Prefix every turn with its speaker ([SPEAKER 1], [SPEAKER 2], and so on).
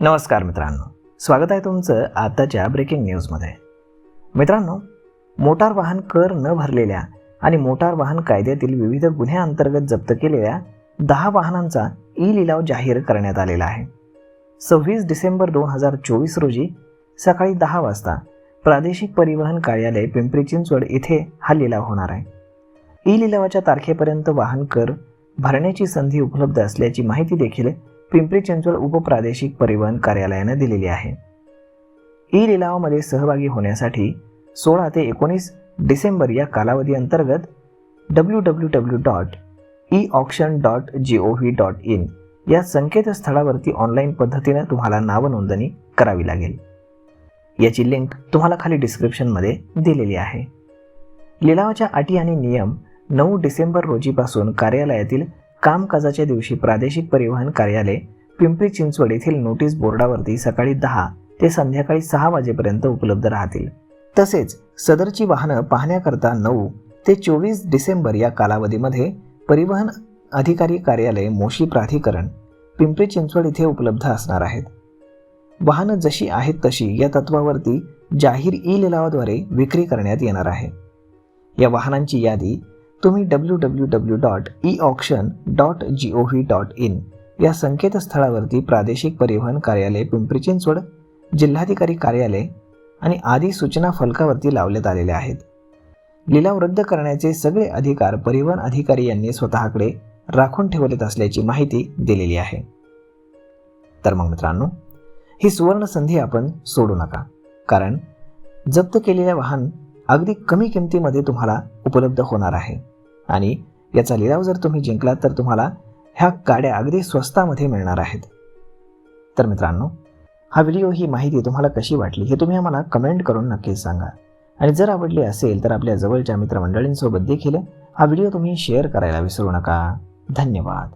[SPEAKER 1] नमस्कार मित्रांनो. स्वागत आहे तुमचं आताच्या ब्रेकिंग न्यूजमध्ये मित्रांनो मोटार वाहन कर न भरलेल्या आणि मोटार वाहन कायद्यातील विविध गुन्ह्याअंतर्गत जप्त केलेल्या दहा वाहनांचा ई लिलाव जाहीर करण्यात आलेला आहे. सव्वीस डिसेंबर दोन हजार चोवीस रोजी सकाळी दहा वाजता प्रादेशिक परिवहन कार्यालय पिंपरी चिंचवड येथे हा लिलाव होणार आहे. ई लिलावाच्या तारखेपर्यंत वाहन कर भरण्याची संधी उपलब्ध असल्याची माहिती देखील पिंपरी चिंचवड उपप्रादेशिक परिवहन कार्यालयानं दिलेली आहे. ई लिलावामध्ये सहभागी होण्यासाठी सोळा ते एकोणीस डिसेंबर या कालावधी अंतर्गत W W W dot e auction dot G O V dot in या संकेतस्थळावरती ऑनलाईन पद्धतीनं तुम्हाला नावनोंदणी करावी लागेल. याची लिंक तुम्हाला खाली डिस्क्रिप्शनमध्ये दिलेली आहे. लिलावाच्या अटी आणि नियम नऊ डिसेंबर रोजीपासून कार्यालयातील कामकाजाच्या दिवशी प्रादेशिक परिवहन कार्यालय पिंपरी चिंचवड येथील नोटीस बोर्डावरती सकाळी दहा ते संध्याकाळी सहा वाजेपर्यंत उपलब्ध राहतील. तसेच सदरची वाहनं पाहण्याकरता नऊ ते चोवीस डिसेंबर या कालावधीमध्ये परिवहन अधिकारी कार्यालय मोशी प्राधिकरण पिंपरी चिंचवड इथे उपलब्ध असणार आहेत. वाहनं जशी आहेत तशी या तत्वावरती जाहीर ई लिलावाद्वारे विक्री करण्यात येणार आहे. या वाहनांची यादी तुम्ही W W W dot e auction dot G O V dot in या संकेतस्थळावरती प्रादेशिक परिवहन कार्यालय पिंपरी चिंचवड जिल्हाधिकारी कार्यालय आणि आदी सूचना फलकावरती लावण्यात आलेले आहेत. लिलाव रद्द करण्याचे सगळे अधिकार परिवहन अधिकारी यांनी स्वतःकडे राखून ठेवलेत असल्याची माहिती दिलेली आहे. तर मग मित्रांनो ही सुवर्ण संधी आपण सोडू नका कारण जप्त केलेले वाहन अगदी कमी किमतीमध्ये तुम्हाला उपलब्ध होणार आहे. आणि याचा लिलाव जर तुम्ही जिंकलात तर तुम्हाला ह्या गाड्या अगदी स्वस्तामध्ये मिळणार आहेत. तर मित्रांनो हा व्हिडिओ ही माहिती तुम्हाला कशी वाटली हे तुम्ही आम्हाला कमेंट करून नक्कीच सांगा. आणि जर आवडली असेल तर आपल्या जवळच्या मित्रमंडळींसोबत देखील हा व्हिडिओ तुम्ही शेअर करायला विसरू नका. धन्यवाद.